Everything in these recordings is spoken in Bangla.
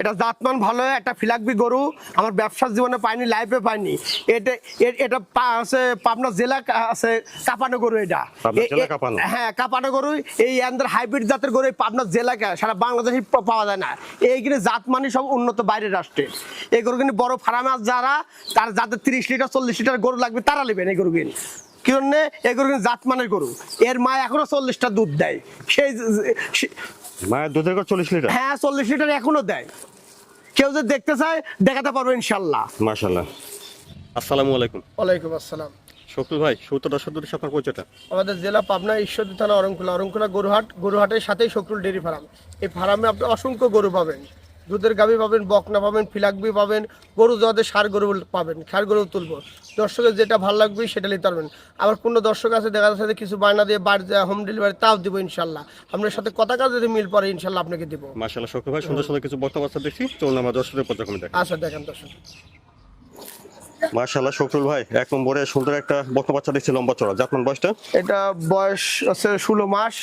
এটা জাতমান ভালো একটা ফিলাকবি গরু আমার ব্যবসার জীবনে পাইনি লাইফে পাইনি। এটা এটা আছে পাবনা জেলা আছে কাপানো গরু এটা। হ্যাঁ কাপানো গরু এই আন্দার হাইব্রিড জাতের গরু পাবনা জেলা কা- সারা বাংলাদেশে পাওয়া যায় না। এইগুলো জাত মানে সব উন্নত বাইরের রাষ্ট্রে। এই গরু কিন্তু বড় ফার্মে যারা তার যাদের তিরিশ লিটার চল্লিশ লিটার গরু লাগবে তারা নেবেন এই গরু কিন্তু। কি জন্য? এই গরু কিন্তু জাতমানের গরু। এর মা এখনও চল্লিশটা দুধ দেয়। সেই মায়ের দুধের ঘর চল্লিশ লিটার? হ্যাঁ চল্লিশ লিটার এখনও দেয়। কেউ যদি দেখতে চায় দেখাতে পারব ইনশাল্লাহ। মাশাল্লাহ। আসসালামু আলাইকুম। ওয়ালাইকুম আসসালাম। শকুল ভাই আপনার পরিচয়টা? আমাদের জেলা পাবনা ঈশ্বরদী থানা অরংকুলা অরংকুলা গরুহাট গরুহাটের সাথেই শকুল ফার্ম। এই ফার্মে আপনি অসংখ্য গরু পাবেন। দুধের গাভি পাবেন বকনা পাবেন ফিলাকবি পাবেন গরু যাদের সার গরু পাবেন সার গরু তুলবো। দর্শকের যেটা ভালো লাগবে সেটা নিতে পারবেন। আবার কোনো দর্শক আছে দেখা যাচ্ছে যে কিছু বায়না দিয়ে বাড়ি হোম ডেলিভারি তাও দিব ইনশাল্লাহ। আপনার সাথে কথা কাজ যদি মিল পড়ে ইনশাল্লাহ আপনাকে দিব। মাশাল্লাহ শকুল ভাই সুন্দর সুন্দর কিছু বক্তব্য দেখছি। চলুন আমরা দর্শকের পর্যায়ক্রমে দেখি। আচ্ছা দেখেন দর্শক। মাশাল্লাহ শকুল ভাই এক নম্বরে সুন্দর একটা বক্তব্য বাচ্চা দেখছি লম্বা চড়া। জাতমান বয়সটা? এটা বয়স আছে ষোলো মাস।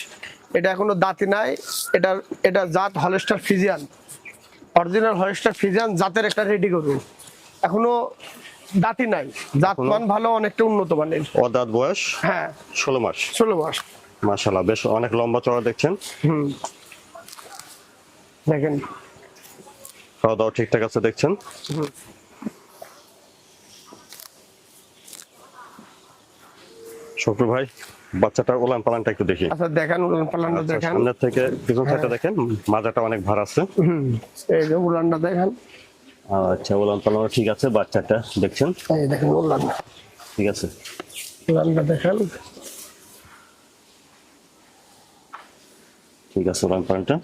এটা এখনও দাঁতি নাই। এটা এটা জাত Holstein Friesian. Original Holstein Friesian জাতের একটা রেডি করু এখনও দাঁতি নাই। জাতমান ভালো অনেকটা উন্নত মানের। অদাত বয়স? হ্যাঁ। ষোলো মাস। ষোলো মাস। মাশাল্লাহ বেশ অনেক লম্বা চড়া দেখছেন। হুম। দেখেন। খাওয়া দাওয়া ঠিকঠাক আছে দেখছেন। শকুল ভাই বাচ্চাটার ওলান পালানটা একটু দেখি। আচ্ছা দেখেন পালানটা আচ্ছা, দেখেন। সামনের থেকে পিছন থেকে দেখেন মাজাটা অনেক ভার আছে। এই যে দেখেন। আচ্ছা ওলান পালানো ঠিক আছে বাচ্চাটা দেখছেন? এই দেখেন উলান ঠিক আছে। দেখেন। ঠিক আছে ওলান পালানটা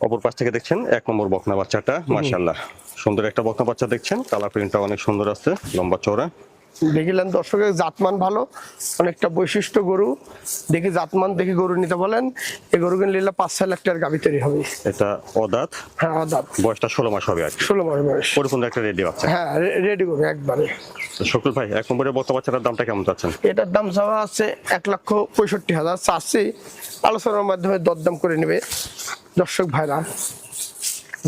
অপর পাশ থেকে দেখছেন এক নম্বর বকনা বাচ্চাটা মাশাল্লাহ সুন্দর একটা বকনা বাচ্চা দেখছেন কালার প্রিন্টটা অনেক সুন্দর আছে লম্বা চওড়া। দেখিলেন দর্শকের জাতমান ভালো অনেকটা বৈশিষ্ট্য গরু। দেখি জাতমান দেখি গরু নিতে বলেন। এই গরু কিনলে নিলে পাঁচ ছয় লাখ টাকার গাভি তৈরি হবে। এটা অদাত? হ্যাঁ দাম বয়সটা ষোলো মাস হবে আর ষোলো মাস বয়স। পরিপূর্ণ একটা রেডি বাচ্চা। হ্যাঁ রেডি করবে একবারে। তো শকুল ভাই এক নম্বরের বকনা বাচ্চাটার দামটা কেমন চাচ্ছেন? এটার দাম চাওয়া আছে এক লক্ষ পঁয়ষট্টি হাজার। চাচ্ছি আলোচনার মাধ্যমে দরদাম করে নেবে। দর্শক ভাইরা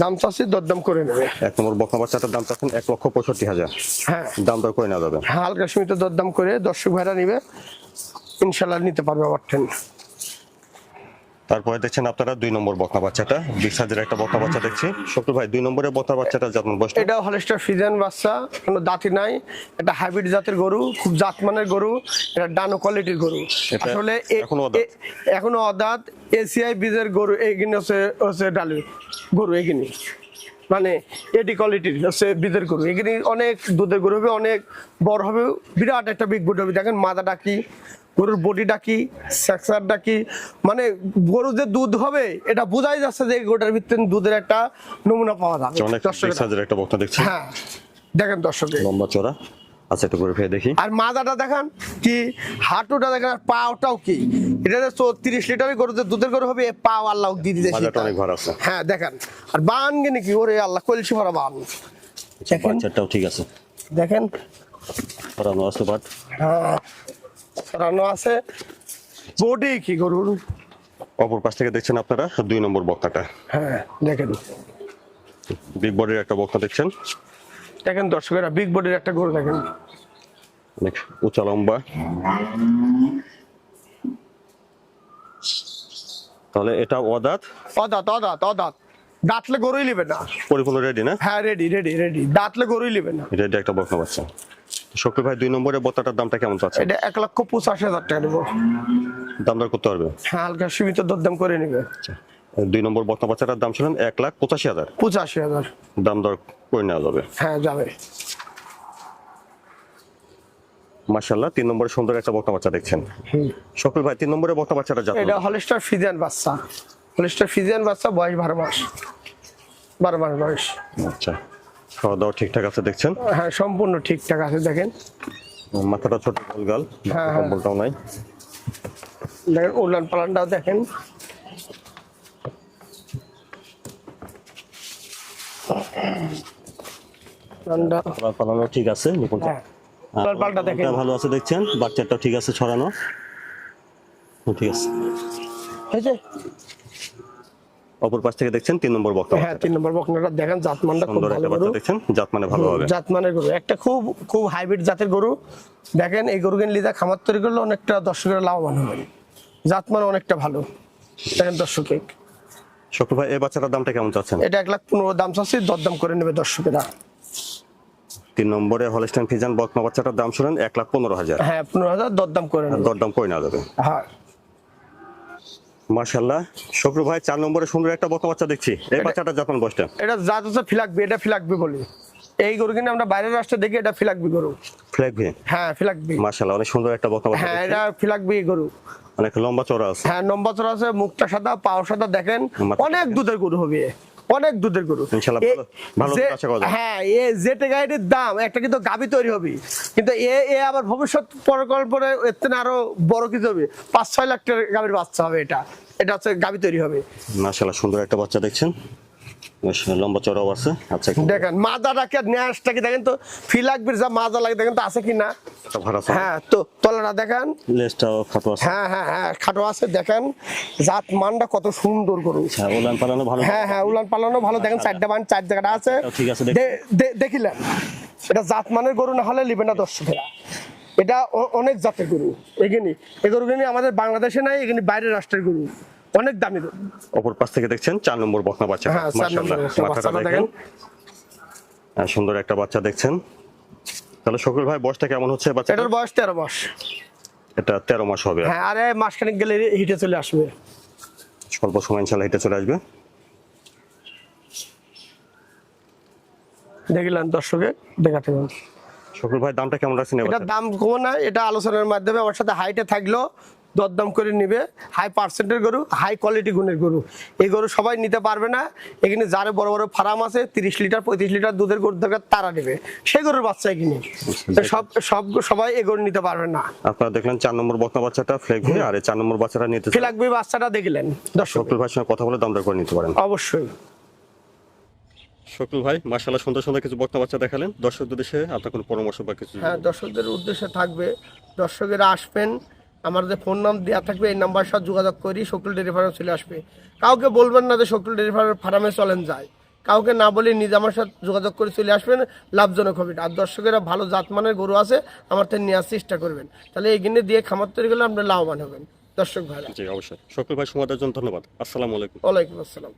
দাম চাচ্ছি দরদাম করে নেবে। এক নম্বর বকনা বাচ্চাটার দাম চাচ্ছেন এক লক্ষ পঁয়ষট্টি হাজার। হ্যাঁ। দাম দর করে নেওয়া যাবে। হালকা সীমিত দরদাম করে দর্শক ভাইরা নিবে। ইনশাল্লাহ নিতে পারবে আমার ট্রেন তারপরে দেখছেন আপনারা দুই নম্বর বকনা বাচ্চাটা বিগ সাইজের একটা বকনা বাচ্চা দেখছি শক্তি ভাই দুই নম্বরের বকনা বাচ্চাটা যত্ন বয়স এটা হলেস্টার ফিজিয়ান বাচ্চা কোনো দাঁতি নাই এটা হাইব্রিড জাতের গরু খুব জাতমানের গরু এটা ডানো কোয়ালিটির গরু আসলে এখনও অদাঁত? এসিআই বীজের গরু এগিনে হচ্ছে হচ্ছে ডালি গরু এখানে মানে এডি কোয়ালিটির হচ্ছে বীজের গরু। এখানে অনেক দুধের গরু হবে অনেক বড় হবে বিরাট একটা বিগ বুড হবে। দেখেন মাথা ডাকি গরুর বডি ডাকি সেক্সার ডাকি মানে গরুর যে দুধ হবে এটা বোঝাই যাচ্ছে যে গরুটার ভিতরে দুধের একটা নমুনা পাওয়া যাবে। অনেক বিগ দর্শকেরা। একটা বকনা দেখছি। হ্যাঁ দেখেন দর্শক। লম্বা চড়া আচ্ছা একটু করে ফেলে দেখি। আর মাজাটা দেখান কি হাঁটুটা দেখেন আর পাওটাও কি। এটা যে তিরিশ লিটারের গরু যে দুধের গরু হবে পাও আল্লাহ দিয়ে দিতে অনেক ভার আছে। হ্যাঁ দেখেন আর বান গেনি কি ওরে আল্লাহ কলসি ভরা বান। দেখেন। বাচ্চাটাও ঠিক আছে। দেখেন। পরানো আছে বাট। হ্যাঁ সরানো আছে। বডি কি গরুর? অপর পাশ থেকে দেখছেন আপনারা দুই নম্বর বক্তাটা। হ্যাঁ দেখেন। বিগ বডির একটা বক্তা দেখছেন? দেখেন দর্শকেরা বিগ বডির একটা গরু দেখেন। অনেক উঁচা লম্বা। তাহলে এটা অদাত? অদাত অদাত অদাত। দাঁতলে গরুই নেবে না। পরিপূর্ণ রেডি না? হ্যাঁ রেডি রেডি রেডি দাঁতলে গরুই নেবে না। এটা একটা বক্তা বাচ্চা। শক্তি ভাই দুই নম্বরের বত্তাটার দামটা কেমন চাচ্ছে এটা এক লক্ষ পঁচাশি হাজার টাকা নেব। দাম দর করতে পারবে? হ্যাঁ হালকা সীমিত দরদাম করে নেবে। দুই নম্বর বক্তা বাচ্চাটার দাম ছিলেন এক লাখ পঁচাশি হাজার। পঁচাশি হাজার। দাম দর করে নেওয়া যাবে। হ্যাঁ যাবে। মার্শাল্লাহ তিন নম্বরে সুন্দর একটা বক্তা বাচ্চা দেখছেন। শকুল ভাই তিন নম্বরে বক্তা বাচ্চাটা যাচ্ছে এটা হলিস্টার ফিজিয়ান বাচ্চা। হলিস্টার ফিজিয়ান বাচ্চা বয়স বারো মাস। বারো মাস বয়স। আচ্ছা খাওয়া দাওয়া ঠিকঠাক আছে দেখছেন? হ্যাঁ সম্পূর্ণ ঠিকঠাক আছে দেখেন। মাথাটা ছোট গোলগাল হ্যাঁ, হ্যাঁ। কম্বলটাও নাই। দেখেন উলান পালানটাও দেখেন। উলানটা পালা- পালানো ঠিক আছে নিপুণটা হ্যাঁ দেখেন। ভালো আছে দেখছেন? বাচ্চাটাও ঠিক আছে ছড়ানো। ঠিক আছে। হয়েছে অপর পাশ থেকে দেখছেন? তিন নম্বর বকনা হ্যাঁ তিন নম্বর বকনাটা দেখেন জাতমানটা খুব ভালো গরু। দেখছেন? জাত মানে ভালো হবে। জাতমানের গরু। একটা খুব খুব হাইব্রিড জাতের গরু। দেখেন এই গরু কিনে লিদা খামার তৈরি করলে অনেকটা দর্শকের লাভবান হবেন জাতমান অনেকটা ভালো। দেখেন দর্শকে। শকুল ভাই এই বাচ্চাটার দামটা কেমন চাচ্ছেন? এটা এক লাখ পনেরো দাম চাচ্ছি দরদাম করে নেবে দর্শকেরা। তিন নম্বরে হলস্টাইন ফিজান বকনা বাচ্চাটার দাম শুনেন এক লাখ পনেরো হাজার। হ্যাঁ পনেরো হাজার দরদাম করে দরদাম করে নেওয়া যাবে। হ্যাঁ। মার্শাল্লাহ শকুল ভাই চার নম্বরে সুন্দর একটা বকনা বাচ্চা দেখছি। এই বাচ্চাটা জাপান বসটা এটা জাত হচ্ছে ফিলাকবি এটা ফিলাকবি বলি। এই গরু কিনে আমরা বাইরের রাষ্ট্রে দেখি এটা ফিলাকবি গরু। ভি হ্যাঁ ফিলাকবি মার্শাল্লাহ অনেক সুন্দর একটা বকনা বাচ্চা হ্যাঁ। এটা ফিলাকবি গরু। অনেক লম্বা চড়া আছে। হ্যাঁ নম্বর আছে মুখটা সাদা পাও সাদা দেখেন অনেক দুধের গরু হবে। অনেক দুধের গরু। হ্যাঁ এ জেটে গাড়ির দাম একটা কিন্তু গাবি তৈরি হবে। কিন্তু এ এ আবার ভবিষ্যৎ পরিকল্পনা এর থেকে আরও বড় কিছু হবে। পাঁচ ছয় লাখ টাকার গাবির বাচ্চা হবে এটা। এটা হচ্ছে গাবি তৈরি হবে। মাশাআল্লাহ সুন্দর একটা বাচ্চা দেখছেন। লম্বা চড়াও আছে। আচ্ছা দেখেন মাদাটাকে ন্যাসটা দেখেন তো? ফিলাকবির যা মাজা লাগে দেখেন তো আছে কি না একটা ভাড়া আছে হ্যাঁ তো তলাটা দেখেন। লেজটাও খাটো আছে। হ্যাঁ হ্যাঁ হ্যাঁ খাটো আছে দেখেন। জাত মানটা কত সুন্দর গরু। হ্যাঁ পালানো ভালো? হ্যাঁ হ্যাঁ উলান পালানো ভালো। দেখেন চারটা মান চার জায়গাটা আছে। ঠিক দেখিলেন? এটা জাত মানের গরু না হলে লিবে না দর্শকেরা। এটা অনেক জাতের গরু। এখানে এই গরুগুলি আমাদের বাংলাদেশে নাই এখানে বাইরের রাষ্ট্রের গরু। অনেক দামি। অপর পাশ থেকে দেখছেন চার নম্বর বকনা বাচ্চা। হ্যাঁ, মাথাটা দেখেন। হ্যাঁ, সুন্দর একটা বাচ্চা দেখছেন। তাহলে শকুল ভাই বয়সটা কেমন হচ্ছে বাচ্চা এটার বয়স তেরো মাস। এটা তেরো মাস হবে। হ্যাঁ আরে মাসখানেক গেলে হিটে চলে আসবে। স্বল্প সময় ইনশাল্লাহ হিটে চলে আসবে। দেখিলেন দর্শকে দেখাতে শকুল ভাই দামটা কেমন রাখছেন এটার দাম কমো না এটা আলোচনার মাধ্যমে আমার সাথে হাইটে থাকলেও দরদাম করে নিবে হাই পার্সেন্টের গরু হাই কোয়ালিটি গুণের গরু। এই গরু সবাই নিতে পারবে না। এখানে যারে বড় বড় ফার্ম আছে তিরিশ লিটার পঁয়ত্রিশ লিটার দুধের গরু দরকার তারা নেবে। সেই গরুর বাচ্চা এখানে। সব সব সবাই এই গরু নিতে পারবে না। আপনারা দেখলেন চার নম্বর বকনা বাচ্চাটা ফ্লেগ হয়ে আর এই চার নম্বর বাচ্চাটা নিতে চান। ফিলাকবি বাচ্চাটা দেখলেন। দর্শক ভাইয়ের সঙ্গে কথা বলে দামটা করে নিতে পারেন। অবশ্যই। শকুল ভাই মার্শাল্লাহ সুন্দর সুন্দর কিছু বকনা বাচ্চা দেখালেন। দর্শকদের দেশে আপনার কোনো পরামর্শ বা কিছু হ্যাঁ দর্শকদের উদ্দেশ্যে থাকবে। দর্শকেরা আসবেন। আমার যে ফোন নাম দেওয়া থাকবে এই নাম্বার সাথে যোগাযোগ করি শকুল ডেরি ফার্মে চলে আসবে। কাউকে বলবেন না যে শকুল ডেরি ফার্মে চলেন যায়। কাউকে না বলে নিজে আমার সাথে যোগাযোগ করে চলে আসবেন লাভজনক হবে। আর দর্শকেরা ভালো জাতমানের গরু আছে আমার থেকে নেওয়ার চেষ্টা করবেন। তাহলে এগিয়ে দিয়ে খামার তৈরি করলে আপনার লাভবান হবেন। দর্শক ভাইরা। জি অবশ্যই। শকুল ভাই সময় জন্য ধন্যবাদ। আসসালামু আলাইকুম। ওয়ালাইকুম আসসালাম।